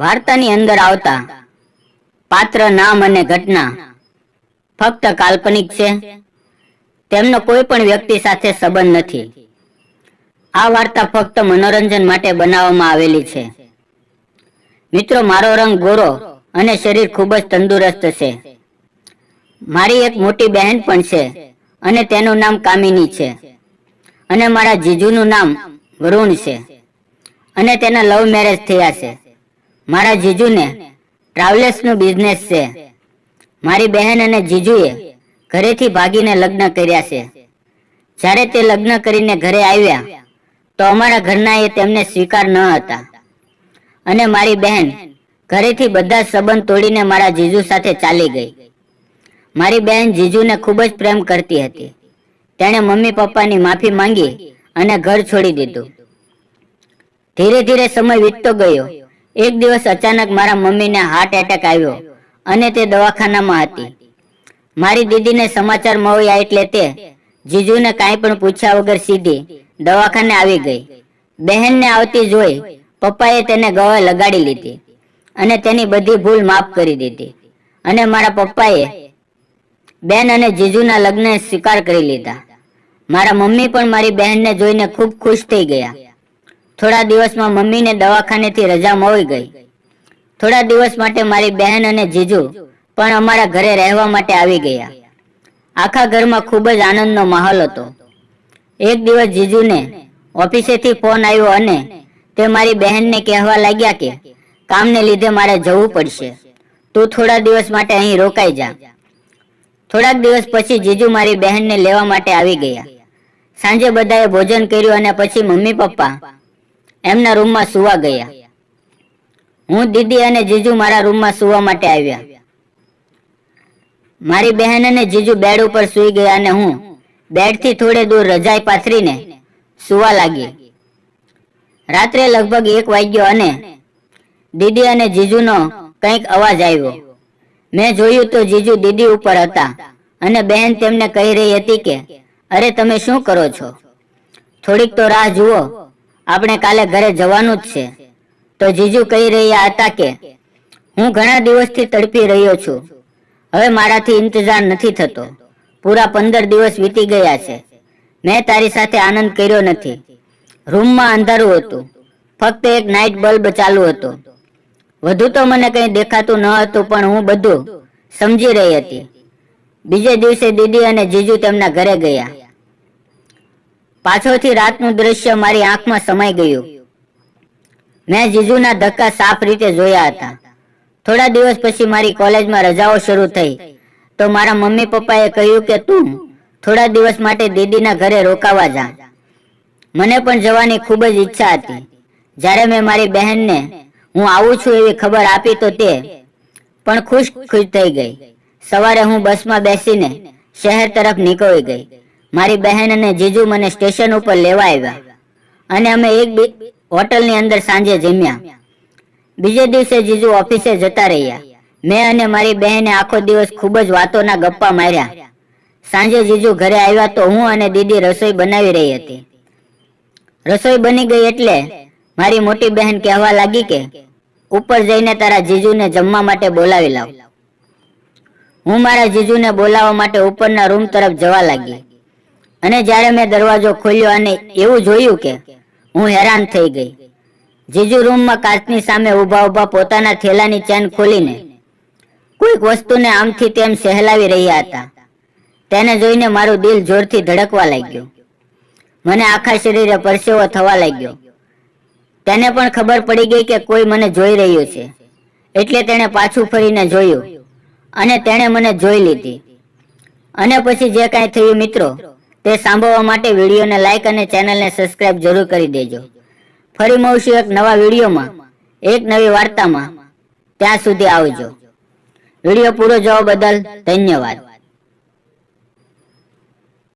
વાર્તાની અંદર આવતા પાત્ર, નામ અને ઘટના ફક્ત કાલ્પનિક છે. તેમનો કોઈ પણ વ્યક્તિ સાથે સંબંધ નથી. આ વાર્તા ફક્ત મનોરંજન માટે બનાવવામાં આવેલી છે. મિત્રો, મારો રંગ ગોરો અને શરીર ખૂબ જ તંદુરસ્ત છે. મારી એક મોટી બહેન પણ છે અને તેનું નામ કામિની છે અને મારા જીજુનું નામ વરુણ છે અને તેના લવ મેરેજ થયા છે. મારા જીજુને. ટ્રાવેલ્સનું બિઝનેસ છે. મારી બહેન અને જીજુએ ઘરેથી ભાગીને લગ્ન કર્યા છે. જ્યારે તે લગ્ન કરીને ઘરે આવ્યા, તો અમારા ઘરના એ તેમને સ્વીકાર ન હતા. અને મારી બહેન ઘરેથી બધા સંબંધ તોડીને મારા જીજુ સાથે ચાલી ગઈ. મારી બહેન જીજુને ખૂબ જ પ્રેમ કરતી હતી. તેણે મમ્મી પપ્પાની માફી માંગી અને ઘર છોડી દીધું. ધીરે ધીરે સમય વીતતો ગયો. એક દિવસ અચાનક મારા મમ્મીને હાર્ટ એટેક આવ્યો અને તે દવાખાનામાં હતી. મારી દીદીને સમાચાર મળ્યા એટલે તે જીજુને કાંઈ પણ પૂછ્યા વગર સીધી દવાખાને આવી ગઈ. બહેનને આવતી જોઈ પપ્પાએ તેને ગળે લગાડી લીધી અને તેની બધી ભૂલ માફ કરી દીધી અને મારા પપ્પાએ બેન અને જીજુના લગ્ન સ્વીકાર કરી લીધા. મારા મમ્મી પણ મારી બહેનને જોઈને ખૂબ ખુશ થઈ ગયા. થોડા દિવસમાં મમ્મીને દવાખાનેથી રજા મળી ગઈ. થોડા દિવસ માટે મારી બહેન અને જીજુ પણ અમારા ઘરે રહેવા માટે આવી ગયા. આખા ઘરમાં ખૂબ જ આનંદનો માહોલ હતો. એક દિવસ જીજુને ઓફિસેથી ફોન આવ્યો અને તે મારી બહેનને કહેવા લાગ્યા કે, કામને લીધે મારે જવું પડશે. તું થોડા દિવસ માટે અહીં રોકાઈ જા. થોડાક દિવસ પછી જીજુ મારી બહેનને લેવા માટે આવી ગયા. સાંજે બધાએ ભોજન કર્યું અને પછી મમ્મી પપ્પા એમના રૂમમાં સુવા ગયા. હું દીદી અને જીજુ મારા રૂમમાં સુવા માટે આવ્યા. મારી બહેન અને જીજુ બેડ ઉપર સૂઈ ગયા અને હું બેડથી થોડે દૂર રજાઈ પાથરીને સુવા લાગી. રાત્રે લગભગ એક વાગ્યો અને દીદી અને જીજુનો કંઈક અવાજ આવ્યો. મેં જોયું તો જીજુ દીદી ઉપર હતા અને બહેન તેમને કહી રહી હતી કે, અરે, તમે શું કરો છો? થોડીક તો રાહ જુઓ. આપણે કાલે ઘરે જવાનું જ છે. તો જીજુ કહી રહ્યા હતા કે, હું ઘણા દિવસથી તડપી રહ્યો છું. હવે મારાથી ઇંતજાર નથી થતો. પૂરા પંદર દિવસ વીતી ગયા છે. મેં તારી સાથે આનંદ કર્યો નથી. રૂમમાં અંધારું હતું. ફક્ત એક નાઇટ બલ્બ ચાલુ હતો. વધુ તો મને કંઈ દેખાતું ન હતું, પણ હું બધું સમજી રહી હતી. બીજે દિવસે દીદી અને જીજુ તેમના ઘરે ગયા. પાછળથી રાતનું દ્રશ્ય મારી આંખમાં સમાઈ ગયું. મેં જીજુના ધક્કા સાફ રીતે જોયા હતા. થોડા દિવસ પછી મારી કોલેજમાં રજાઓ શરૂ થઈ. તો મારા મમ્મી પપ્પાએ કહ્યું કે તું થોડા દિવસ માટે દીદીના ઘરે રોકાવા જા. મને પણ જવાની ખૂબ જ ઈચ્છા હતી. જ્યારે મેં મારી બહેનને હું આવું છું એવી ખબર આપી તો તે પણ ખુશ ખુશ થઈ ગઈ. સવારે હું બસમાં બેસીને શહેર તરફ નીકળી ગઈ. મારી બહેન અને જીજુ મને સ્ટેશન ઉપર લેવા આવ્યા. અને અમે એક હોટલની અંદર સાંજે જમ્યા. બીજે દિવસે જીજુ ઓફિસે જતા રહ્યા. મેં અને મારી બહેને આખો દિવસ ખૂબ જ વાતોના ગપ્પા માર્યા. સાંજે જીજુ ઘરે આવ્યા તો હું અને દીદી રસોઈ બનાવી રહી હતી. રસોઈ બની ગઈ એટલે મારી મોટી બહેન કહેવા લાગી કે, ઉપર જઈને તારા જીજુને જમવા માટે બોલાવી લાવ. હું મારા જીજુને બોલાવવા માટે ઉપરના રૂમ તરફ જવા લાગી. અને જ્યારે મેં દરવાજો ખોલ્યો અને એવું જોયું કે હું હેરાન થઈ ગઈ, જીજુ રૂમમાં કાચની સામે ઊભા ઊભા પોતાના થેલાની ચેન ખોલીને કોઈક વસ્તુને આમથી તેમ સહેલાવી રહ્યા હતા. તેને જોઈને મારું દિલ જોરથી ધડકવા લાગ્યું. મને આખા શરીરે પરસેવો થવા લાગ્યો. તેને પણ ખબર પડી ગઈ કે કોઈ મને જોઈ રહ્યું છે. એટલે તેણે પાછું ફરીને જોયું અને તેણે મને જોઈ લીધી. અને પછી જે કાંઈ થયું મિત્રો તે સાંભળવા માટે વિડીયોને લાઈક અને ચેનલને સબસ્ક્રાઇબ જરૂર કરી દેજો. ફરી મળશું એક નવા વિડીયોમાં. એક નવી વાર્તામાં. ત્યાં સુધી આવજો. વીડિયો પૂરો જોવા બદલ ધન્યવાદ.